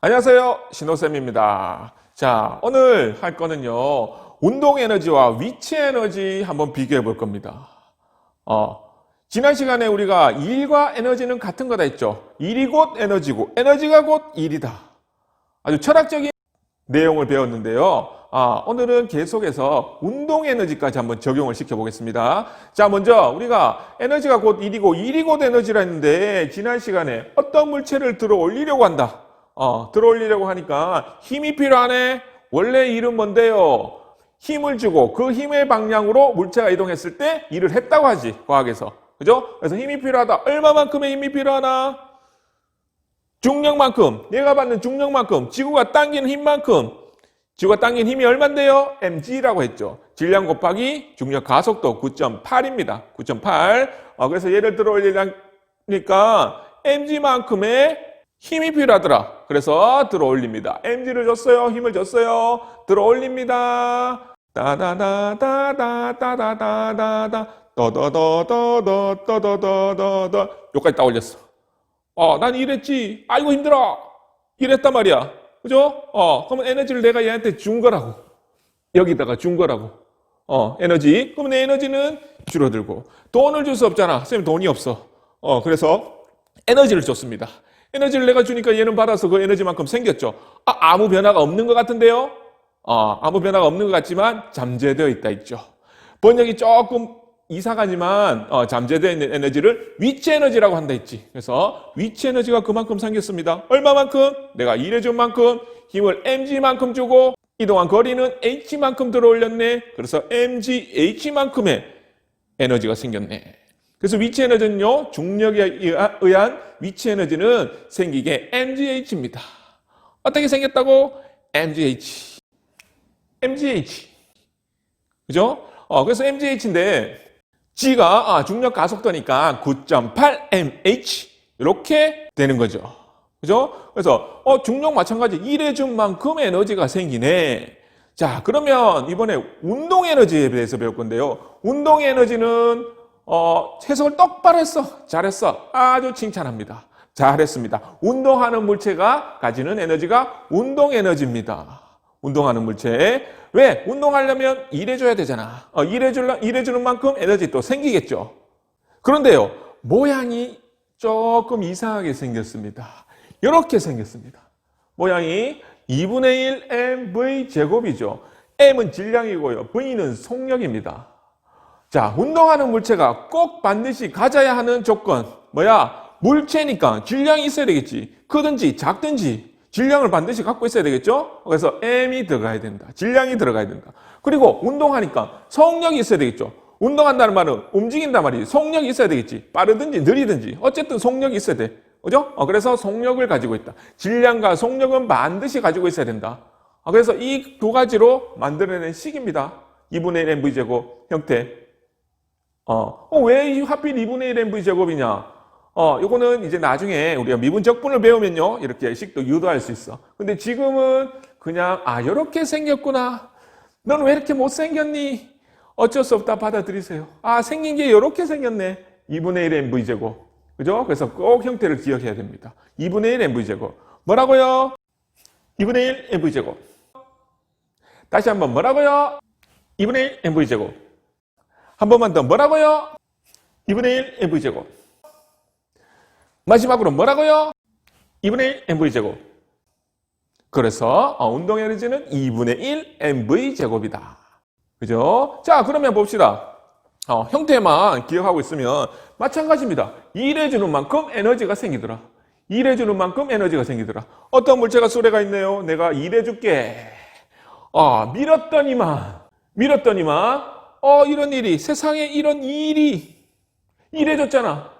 안녕하세요. 신호쌤입니다. 자, 오늘 할 거는요, 운동 에너지와 위치 에너지 한번 비교해 볼 겁니다. 어, 지난 시간에 우리가 일과 에너지는 같은 거다 했죠. 일이 곧 에너지고, 에너지가 곧 일이다. 아주 철학적인 내용을 배웠는데요. 아, 오늘은 계속해서 운동 에너지까지 한번 적용을 시켜보겠습니다. 자, 먼저 우리가 에너지가 곧 일이고, 일이 곧 에너지라 했는데, 지난 시간에 어떤 물체를 들어 올리려고 한다. 어, 들어 올리려고 하니까 힘이 필요하네. 원래 일은 뭔데요? 힘을 주고 그 힘의 방향으로 물체가 이동했을 때 일을 했다고 하지, 과학에서. 그죠? 그래서 힘이 필요하다. 얼마만큼의 힘이 필요하나? 중력만큼, 얘가 받는 중력만큼, 지구가 당기는 힘만큼, 지구가 당기는 힘이 얼만데요? mg라고 했죠. 질량 곱하기 중력 가속도 9.8입니다. 9.8. 어, 그래서 얘를 들어 올리려니까 mg만큼의 힘이 필요하더라. 그래서 들어 올립니다. mg를 줬어요. 힘을 줬어요. 들어 올립니다. 따다다다다다다다다다 떠더더더더더더더더 여기까지 딱 올렸어. 어, 난 이랬지. 아이고 힘들어. 이랬단 말이야. 그죠? 어, 그러면 에너지를 내가 얘한테 준 거라고. 여기다가 준 거라고. 어, 에너지. 그러면 내 에너지는 줄어들고. 돈을 줄 수 없잖아. 선생님 돈이 없어. 어, 그래서 에너지를 줬습니다. 에너지를 내가 주니까 얘는 받아서 그 에너지만큼 생겼죠. 아, 아무 변화가 없는 것 같은데요? 어, 아무 변화가 없는 것 같지만 잠재되어 있다 있죠. 번역이 조금 이상하지만 어, 잠재되어 있는 에너지를 위치 에너지라고 한다 했지. 그래서 위치 에너지가 그만큼 생겼습니다. 얼마만큼? 내가 일해준 만큼 힘을 mg만큼 주고 이동한 거리는 h만큼 들어올렸네. 그래서 mgh만큼의 에너지가 생겼네. 그래서 위치 에너지는요, 중력에 의한 위치 에너지는 생기게 mgh입니다. 어떻게 생겼다고? mgh. mgh. 그죠? 어, 그래서 mgh인데, G가 아, 중력 가속도니까 9.8mh. 이렇게 되는 거죠. 그죠? 그래서, 어, 중력 마찬가지. 일해준 만큼 에너지가 생기네. 자, 그러면 이번에 운동 에너지에 대해서 배울 건데요. 운동 에너지는 어, 해석을 똑바로 했어. 잘했어. 아주 칭찬합니다. 잘했습니다. 운동하는 물체가 가지는 에너지가 운동 에너지입니다. 운동하는 물체. 왜? 운동하려면 일해줘야 되잖아. 어, 일해줄라, 일해주는 만큼 에너지 또 생기겠죠. 그런데요, 모양이 조금 이상하게 생겼습니다. 이렇게 생겼습니다. 모양이 2분의 1 mv 제곱이죠. m은 질량이고요. v는 속력입니다. 자, 운동하는 물체가 꼭 반드시 가져야 하는 조건. 뭐야? 물체니까 질량이 있어야 되겠지. 크든지 작든지 질량을 반드시 갖고 있어야 되겠죠? 그래서 M이 들어가야 된다. 질량이 들어가야 된다. 그리고 운동하니까 속력이 있어야 되겠죠? 운동한다는 말은 움직인단 말이지. 속력이 있어야 되겠지. 빠르든지 느리든지. 어쨌든 속력이 있어야 돼. 그죠? 어, 그래서 속력을 가지고 있다. 질량과 속력은 반드시 가지고 있어야 된다. 어, 그래서 이 두 가지로 만들어낸 식입니다. 2분의 1 mv제곱 형태. 어, 어, 왜 하필 2분의 1 mv 제곱이냐? 어, 요거는 이제 나중에 우리가 미분 적분을 배우면요. 이렇게 식도 유도할 수 있어. 근데 지금은 그냥, 아, 요렇게 생겼구나. 넌 왜 이렇게 못생겼니? 어쩔 수 없다 받아들이세요. 아, 생긴 게 요렇게 생겼네. 2분의 1 mv 제곱. 그죠? 그래서 꼭 형태를 기억해야 됩니다. 2분의 1 mv 제곱. 뭐라고요? 2분의 1 mv 제곱. 다시 한번 뭐라고요? 2분의 1 mv 제곱. 한 번만 더 뭐라고요? 2분의 1 mv제곱. 마지막으로 뭐라고요? 2분의 1 mv제곱. 그래서 어, 운동 에너지는 2분의 1 mv제곱이다. 그죠? 자, 그러면 봅시다. 어, 형태만 기억하고 있으면 마찬가지입니다. 일해주는 만큼 에너지가 생기더라. 일해주는 만큼 에너지가 생기더라. 어떤 물체가 수레가 있네요. 내가 일해줄게. 어, 밀었더니만, 밀었더니만, 어, 이런 일이, 세상에 이런 일이 일해줬잖아.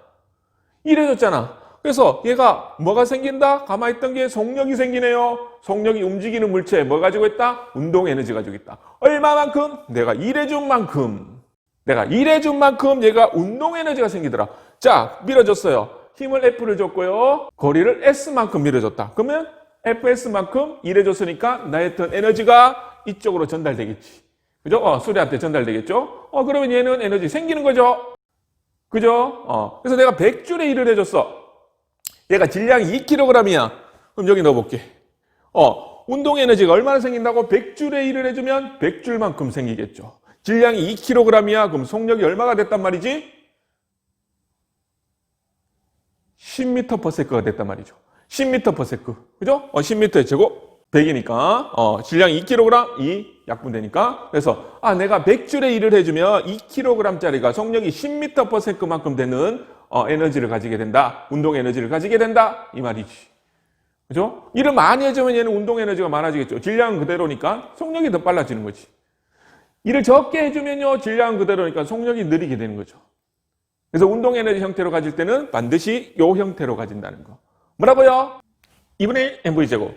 일해줬잖아. 그래서 얘가 뭐가 생긴다? 가만히 있던 게 속력이 생기네요. 속력이 움직이는 물체 뭐 가지고 있다? 운동 에너지 가지고 있다. 얼마만큼? 내가 일해준 만큼. 내가 일해준 만큼 얘가 운동 에너지가 생기더라. 자, 밀어줬어요. 힘을 F를 줬고요. 거리를 S만큼 밀어줬다. 그러면 FS만큼 일해줬으니까 나의 어떤 에너지가 이쪽으로 전달되겠지. 그죠? 어, 수리한테 전달되겠죠? 어, 그러면 얘는 에너지 생기는 거죠? 그죠? 어, 그래서 내가 100줄의 일을 해줬어. 얘가 질량이 2kg이야. 그럼 여기 넣어볼게. 어, 운동 에너지가 얼마나 생긴다고 100줄의 1을 해주면 100줄만큼 생기겠죠. 질량이 2kg이야. 그럼 속력이 얼마가 됐단 말이지? 10m per sec가 됐단 말이죠. 10m per sec. 그죠? 어, 10m의 제곱 100이니까, 어, 질량이 2kg, 이 약분되니까. 그래서, 아, 내가 100줄의 일을 해주면 2kg짜리가 속력이 10m per sec만큼 되는, 어, 에너지를 가지게 된다. 운동 에너지를 가지게 된다. 이 말이지. 그죠? 일을 많이 해주면 얘는 운동 에너지가 많아지겠죠. 질량은 그대로니까 속력이 더 빨라지는 거지. 일을 적게 해주면요, 질량은 그대로니까 속력이 느리게 되는 거죠. 그래서 운동 에너지 형태로 가질 때는 반드시 요 형태로 가진다는 거. 뭐라고요? 2분의 1 mv 제곱.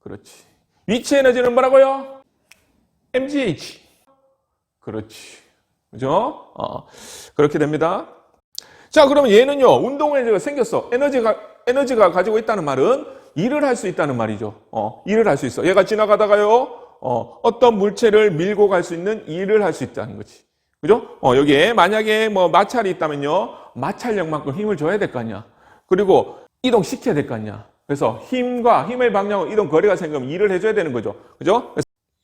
그렇지. 위치 에너지는 뭐라고요? mgh. 그렇지. 그죠? 어, 그렇게 됩니다. 자, 그러면 얘는요, 운동 에너지가 생겼어. 에너지가, 에너지가 가지고 있다는 말은 일을 할 수 있다는 말이죠. 어, 일을 할 수 있어. 얘가 지나가다가요, 어, 어떤 물체를 밀고 갈 수 있는 일을 할 수 있다는 거지. 그죠? 어, 여기에 만약에 뭐 마찰이 있다면요, 마찰력만큼 힘을 줘야 될 거 아니야. 그리고 이동시켜야 될 거 아니야. 그래서 힘과 힘의 방향으로 이동 거리가 생기면 일을 해줘야 되는 거죠. 그죠?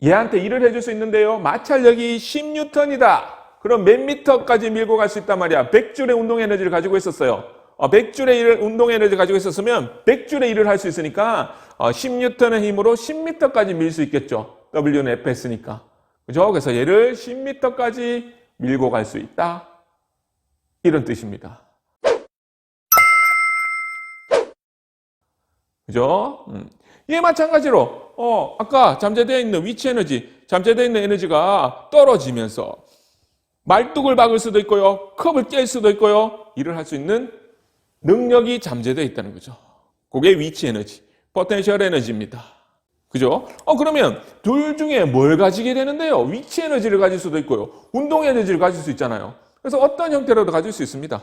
얘한테 일을 해줄 수 있는데요. 마찰력이 10뉴턴이다. 그럼 몇 미터까지 밀고 갈 수 있단 말이야. 100줄의 운동 에너지를 가지고 있었어요. 어, 100줄의 일, 운동 에너지를 가지고 있었으면 100줄의 일을 할 수 있으니까 어, 10뉴턴의 힘으로 10m까지 밀 수 있겠죠. W는 Fs니까. 그죠? 그래서 얘를 10m까지 밀고 갈 수 있다. 이런 뜻입니다. 그죠? 음. 이에 마찬가지로, 어, 아까 잠재되어 있는 위치 에너지, 잠재되어 있는 에너지가 떨어지면서 말뚝을 박을 수도 있고요, 컵을 깰 수도 있고요, 일을 할 수 있는 능력이 잠재되어 있다는 거죠. 그게 위치 에너지, 포텐셜 에너지입니다. 그죠? 어, 그러면 둘 중에 뭘 가지게 되는데요? 위치 에너지를 가질 수도 있고요, 운동 에너지를 가질 수 있잖아요. 그래서 어떤 형태로도 가질 수 있습니다.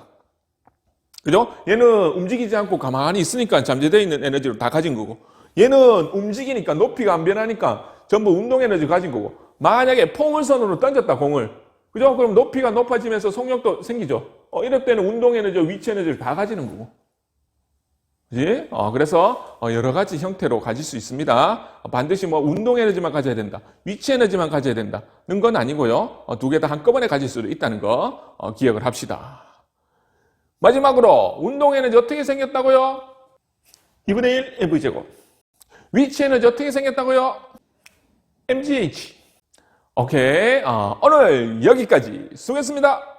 그죠? 얘는 움직이지 않고 가만히 있으니까 잠재되어 있는 에너지로 다 가진 거고 얘는 움직이니까 높이가 안 변하니까 전부 운동 에너지 가진 거고 만약에 포물선으로 던졌다 공을 그죠? 그럼 높이가 높아지면서 속력도 생기죠. 어, 이럴 때는 운동 에너지와 위치 에너지를 다 가지는 거고 그지? 어, 그래서 어, 여러 가지 형태로 가질 수 있습니다. 어, 반드시 뭐 운동 에너지만 가져야 된다. 위치 에너지만 가져야 된다는 건 아니고요. 어, 두개 다 한꺼번에 가질 수도 있다는 거 어, 기억을 합시다. 마지막으로 운동 에너지 어떻게 생겼다고요? 2분의 1 mv제곱. 위치 에너지 어떻게 생겼다고요? mgh. 오케이. 어, 오늘 여기까지 수고했습니다.